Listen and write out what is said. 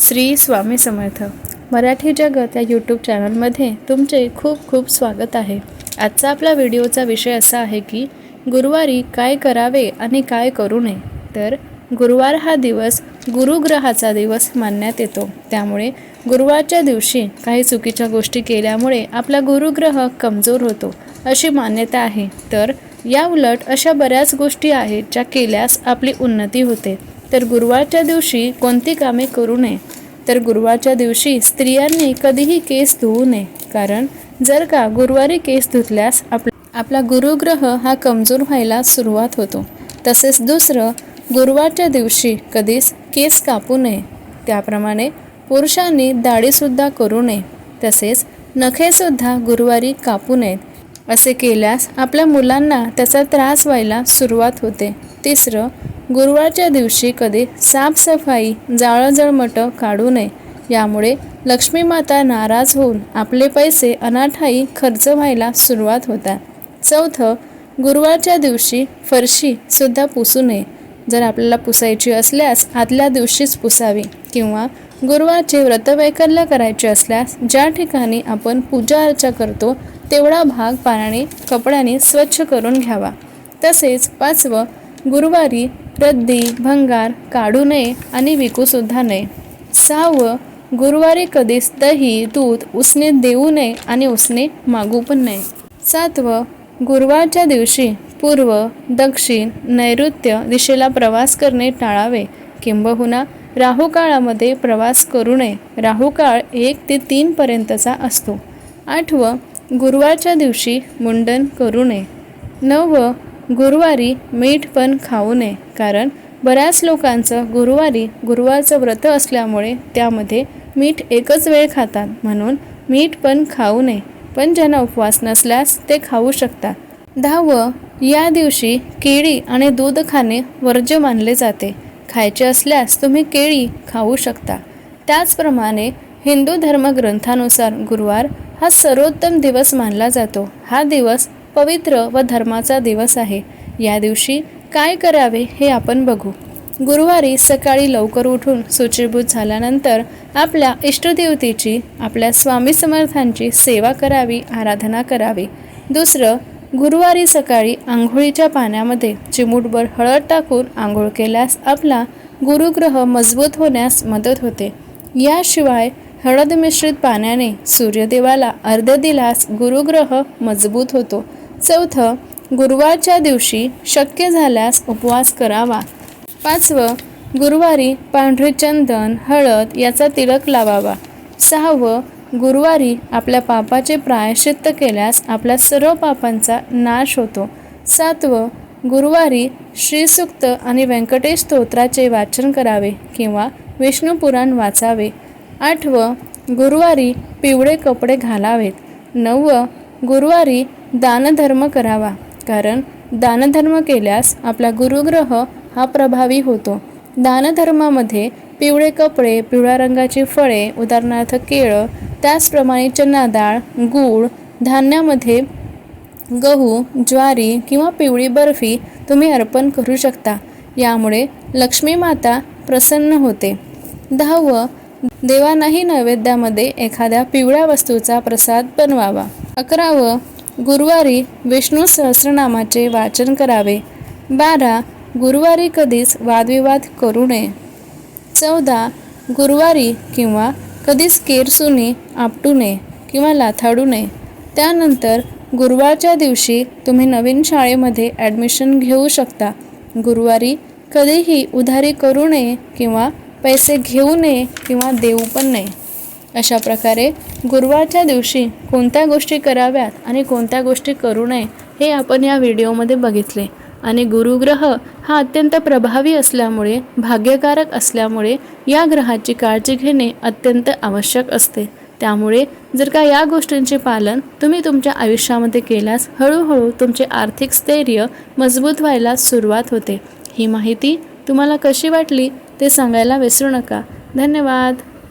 श्री स्वामी समर्थ. मराठी जगत या यूट्यूब चॅनलमध्ये तुमचे खूप खूप स्वागत आहे. आजचा आपला व्हिडिओचा विषय असा आहे की गुरुवारी काय करावे आणि काय करू नये? तर गुरुवार हा दिवस गुरुग्रहाचा दिवस मानण्यात येतो. त्यामुळे गुरुवारच्या दिवशी काही चुकीच्या गोष्टी केल्यामुळे आपला गुरुग्रह कमजोर होतो अशी मान्यता आहे. तर या उलट अशा बऱ्याच गोष्टी आहेत ज्या केल्यास आपली उन्नती होते. तर गुरुवारच्या दिवशी कोणती कामे करू नये? तर गुरुवारच्या दिवशी स्त्रियांनी कधीही केस धुवू नये कारण जर का गुरुवारी केस धुतल्यास आप आपला गुरुग्रह हा कमजोर व्हायला सुरुवात होतो. तसेच दुसरं गुरुवारच्या दिवशी कधीच केस कापू नये. त्याप्रमाणे पुरुषांनी दाढीसुद्धा करू नये. तसेच नखेसुद्धा गुरुवारी कापू नयेत. असे केल्यास आपल्या मुलांना त्याचा त्रास व्हायला सुरुवात होते. तिसरं गुरुवारच्या दिवशी कधी साफसफाई जाळजळमटं काढू नये. यामुळे लक्ष्मी माता नाराज होऊन आपले पैसे अनाठाई खर्च व्हायला सुरुवात होतात. चौथं गुरुवारच्या दिवशी फरशी सुद्धा पुसू नये. जर आपल्याला पुसायची असल्यास आदल्या दिवशीच पुसावी किंवा गुरुवारचे व्रतवैकल्य करायचे असल्यास ज्या ठिकाणी आपण पूजा अर्चा करतो तेवढा भाग पाण्याने कपड्याने स्वच्छ करून घ्यावा. तसेच पाचवं गुरुवारी रद्दी भंगार काढू नये आणि विकूसुद्धा नये. सहावं गुरुवारी कधीच दही दूध उसने देऊ नये आणि उसने मागू पण नये. सातवं गुरुवारच्या दिवशी पूर्व दक्षिण नैऋत्य दिशेला प्रवास करणे टाळावे. किंबहुना राहू काळामध्ये प्रवास करू नये. राहू काळ एक ते तीनपर्यंतचा असतो. आठवं गुरुवारच्या दिवशी मुंडन करू नये. नववं गुरुवारी मीठ पण खाऊ नये कारण बऱ्याच लोकांचं गुरुवारी गुरुवारचं व्रत असल्यामुळे त्यामध्ये मीठ एकच वेळ खातात. म्हणून मीठ पण खाऊ नये पण ज्यांना उपवास नसल्यास ते खाऊ शकतात. दहावं या दिवशी केळी आणि दूध खाणे वर्ज्य मानले जाते. खायचे असल्यास तुम्ही केळी खाऊ शकता. त्याचप्रमाणे हिंदू धर्मग्रंथानुसार गुरुवार हा सर्वोत्तम दिवस मानला जातो. हा दिवस पवित्र व धर्माचा दिवस आहे. या दिवशी काय करावे हे आपण बघू. गुरुवारी सकाळी लवकर उठून सुचिभूत झाल्यानंतर आपल्या इष्टदेवतेची आपल्या स्वामी समर्थांची सेवा करावी आराधना करावी. दुसरं गुरुवारी सकाळी आंघोळीच्या पाण्यामध्ये चिमूटभर हळद टाकून आंघोळ केल्यास आपला गुरुग्रह मजबूत होण्यास मदत होते. याशिवाय हळद मिश्रित पाण्याने सूर्यदेवाला अर्ध दिल्यास गुरुग्रह मजबूत होतो. चौथं गुरुवारच्या दिवशी शक्य झाल्यास उपवास करावा. पाचवं गुरुवारी पांढरे चंदन हळद याचा तिळक लावावा. सहावं गुरुवारी आपल्या पापाचे प्रायश्चित्त केल्यास आपल्या सर्व पापांचा नाश होतो. सातवं गुरुवारी श्रीसुक्त आणि व्यंकटेश स्तोत्राचे वाचन करावे किंवा विष्णू पुराण वाचावे. आठवं गुरुवारी पिवळे कपडे घालावेत. नववं गुरुवारी दानधर्म करावा. कारण दानधर्म केल्यास आपला गुरुग्रह हा प्रभावी होतो. दानधर्मामध्ये पिवळे कपडे पिवळ्या रंगाची फळे उदाहरणार्थ केळं त्याचप्रमाणे चना डाळ गूळ धान्यामध्ये गहू ज्वारी किंवा पिवळी बर्फी तुम्ही अर्पण करू शकता. यामुळे लक्ष्मी माता प्रसन्न होते. दहावं देवांनाही नैवेद्यामध्ये एखाद्या पिवळ्या वस्तूचा प्रसाद बनवावा. अकरावं गुरुवारी विष्णू सहस्रनामाचे वाचन करावे. बारा गुरुवारी कधीच वादविवाद करू नये. चौदा गुरुवारी किंवा कधीच केरसुनी आपटू नये किंवा लाथाडू नये. त्यानंतर गुरुवारच्या दिवशी तुम्ही नवीन शाळेमध्ये ॲडमिशन घेऊ शकता. गुरुवारी कधीही उधारी करू नये किंवा पैसे घेऊ नये किंवा देऊ पण नये. अशा प्रकारे गुरुवारच्या दिवशी कोणत्या गोष्टी कराव्यात आणि कोणत्या गोष्टी करू नये हे आपण या व्हिडिओमध्ये बघितले. आणि गुरुग्रह हा अत्यंत प्रभावी असल्यामुळे भाग्यकारक असल्यामुळे या ग्रहाची काळजी घेणे अत्यंत आवश्यक असते. त्यामुळे जर का या गोष्टींचे पालन तुम्ही तुमच्या आयुष्यामध्ये केल्यास हळूहळू तुमचे आर्थिक स्थैर्य मजबूत व्हायला सुरुवात होते. ही माहिती तुम्हाला कशी वाटली ते सांगायला विसरू नका. धन्यवाद.